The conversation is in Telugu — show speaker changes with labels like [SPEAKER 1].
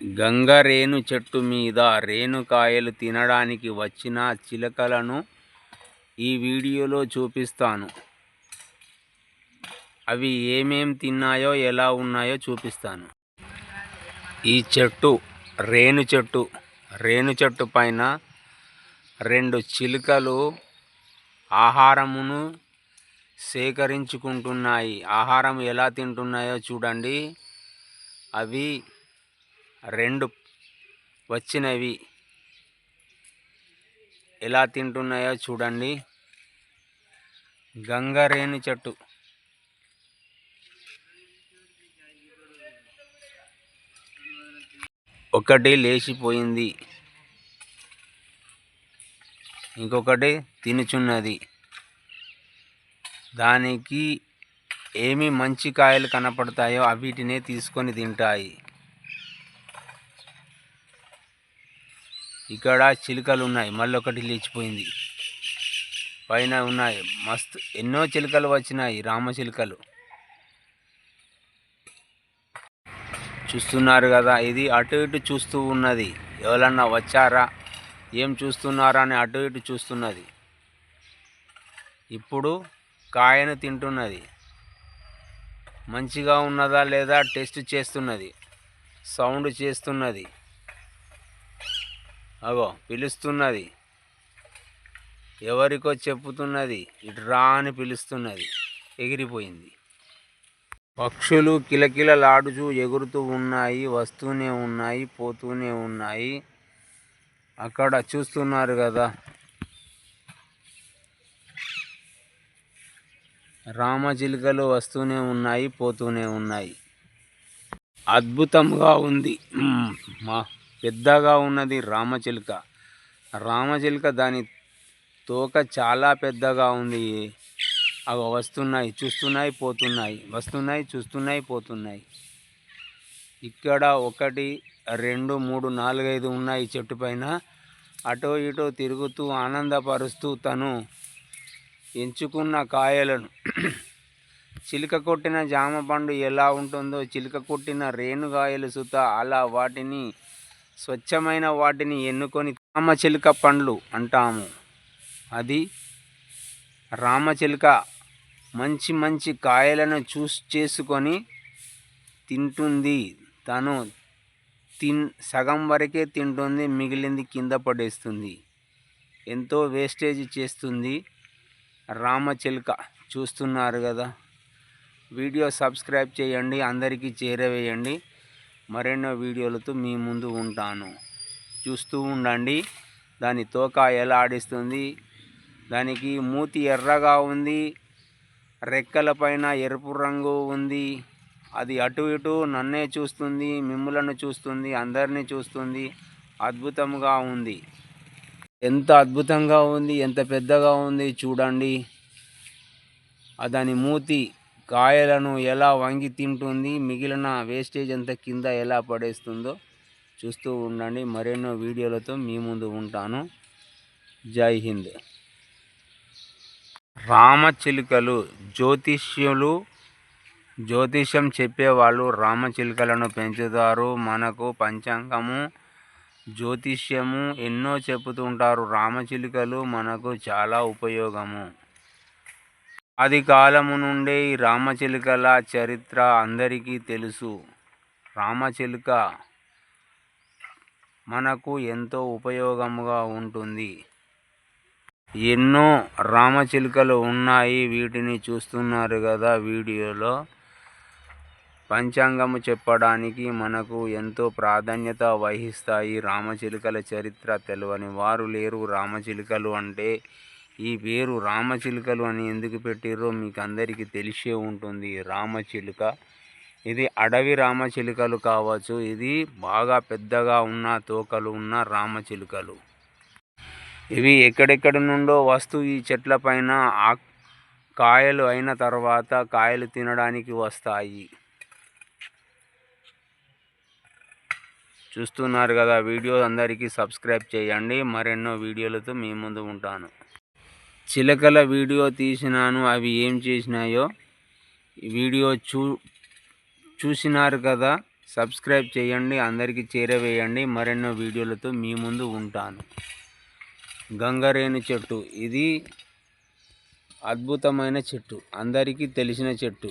[SPEAKER 1] గంగరేను చెట్టు మీద రేణుకాయలు తినడానికి వచ్చిన చిలకలను ఈ వీడియోలో చూపిస్తాను. అవి ఏమేం తిన్నాయో ఎలా ఉన్నాయో చూపిస్తాను. ఈ చెట్టు రేణు చెట్టు. రేణు చెట్టు పైన రెండు చిలుకలు ఆహారమును సేకరించుకుంటున్నాయి. ఆహారం ఎలా తింటున్నాయో చూడండి. అవి రెండు వచ్చినవి ఎలా తింటున్నాయో చూడండి. గంగరేణి చెట్టు. ఒకటి లేచిపోయింది. ఇంకొకటి తినుచున్నది. దానికి ఏమి మంచి కాయలు కనపడతాయో అవిటినే తీసుకొని తింటాయి. ఇక్కడ చిలుకలు ఉన్నాయి. మళ్ళీ ఒకటి లేచిపోయింది. పైన ఉన్నాయి. మస్తు ఎన్నో చిలుకలు వచ్చినాయి. రామ చిలుకలు. చూస్తున్నారు కదా ఇది అటు ఇటు చూస్తూ ఉన్నది. ఎవరన్నా వచ్చారా? ఏం చూస్తున్నారా అని అటు ఇటు చూస్తున్నది. ఇప్పుడు కాయను తింటున్నది. మంచిగా ఉన్నదా లేదా టెస్ట్ చేస్తున్నది. సౌండ్ చేస్తున్నది. అగో పిలుస్తున్నది. ఎవరికో చెప్పుతున్నది ఇటు రా అని పిలుస్తున్నది. ఎగిరిపోయింది. పక్షులు కిలకిలలాడుచు ఎగురుతూ ఉన్నాయి వస్తూనే ఉన్నాయి పోతూనే ఉన్నాయి. అక్కడ చూస్తున్నారు కదా. రామచిలుకలు వస్తూనే ఉన్నాయి పోతూనే ఉన్నాయి. అద్భుతంగా ఉంది. మా పెద్దగా ఉన్నది రామచిలుక. రామచిలుక దాని తోక చాలా పెద్దగా ఉంది. అవి వస్తున్నాయి చూస్తున్నాయి పోతున్నాయి వస్తున్నాయి చూస్తున్నాయి పోతున్నాయి. ఇక్కడ ఒకటి రెండు మూడు నాలుగైదు ఉన్నాయి చెట్టు పైన. అటో ఇటో తిరుగుతూ ఆనందపరుస్తూ తను ఎంచుకున్న కాయలను. చిలుక కొట్టిన జామ పండు ఎలా ఉంటుందో చిలుక కొట్టిన రేణుగాయలు సుత అలా వాటిని స్వచ్ఛమైన వాటిని ఎన్నుకొని రామచిలుక పండ్లు అంటాము. అది రామచిలుక మంచి మంచి కాయలను చూస్ చేసుకొని తింటుంది. తను తిన్ సగం వరకే తింటుంది మిగిలింది కింద పడేస్తుంది. ఎంతో వేస్టేజ్ చేస్తుంది రామచిలుక. చూస్తున్నారు కదా. వీడియో సబ్స్క్రైబ్ చేయండి అందరికీ చేరవేయండి. మరెన్నో వీడియోలతో మీ ముందు ఉంటాను. చూస్తూ ఉండండి. దాని తోక ఎలా ఆడిస్తుంది? దానికి మూతి ఎర్రగా ఉంది. రెక్కల పైన ఎరుపు రంగు ఉంది. అది అటు ఇటు నన్నే చూస్తుంది మిమ్ములను చూస్తుంది అందరినీ చూస్తుంది. అద్భుతంగా ఉంది. ఎంత అద్భుతంగా ఉంది ఎంత పెద్దగా ఉంది చూడండి. దాని మూతి కాయలను ఎలా వంగి తింటుంది మిగిలిన వేస్టేజ్ అంతా కింద ఎలా పడేస్తుందో చూస్తూ ఉండండి. మరెన్నో వీడియోలతో మీ ముందు ఉంటాను. జై హింద్. రామచిలుకలు జ్యోతిష్యులు జ్యోతిష్యం చెప్పేవాళ్ళు రామచిలుకలను పెంచుతారు. మనకు పంచాంగము జ్యోతిష్యము ఎన్నో చెబుతుంటారు రామచిలుకలు మనకు చాలా ఉపయోగము. అది కాలము నుండే ఈ రామచిలుకల చరిత్ర అందరికీ తెలుసు. రామచిలుక మనకు ఎంతో ఉపయోగముగా ఉంటుంది. ఎన్నో రామచిలుకలు ఉన్నాయి. వీటిని చూస్తున్నారు కదా వీడియోలో. పంచాంగము చెప్పడానికి మనకు ఎంతో ప్రాధాన్యత వహిస్తాయి. రామచిలుకల చరిత్ర తెలవని వారు లేరు. రామచిలుకలు అంటే ఈ పేరు రామచిలుకలు అని ఎందుకు పెట్టిర్రో మీకు అందరికీ తెలిసే ఉంటుంది. రామచిలుక ఇది అడవి రామచిలుకలు కావచ్చు ఇది బాగా పెద్దగా ఉన్న తోకలు ఉన్న రామచిలుకలు. ఇవి ఎక్కడెక్కడి నుండో వస్తూ ఈ చెట్ల పైన ఆ కాయలు అయిన తర్వాత కాయలు తినడానికి వస్తాయి. చూస్తున్నారు కదా వీడియో అందరికీ సబ్స్క్రైబ్ చేయండి. మరెన్నో వీడియోలతో మీ ముందు ఉంటాను. చిలకల వీడియో తీసినాను అవి ఏం చేసినాయో వీడియో చూ చూసినారు కదా సబ్స్క్రైబ్ చేయండి అందరికీ చేరవేయండి మరెన్నో వీడియోలతో మీ ముందు ఉంటాను. గంగరేణి చెట్టు ఇది అద్భుతమైన చెట్టు అందరికీ తెలిసిన చెట్టు.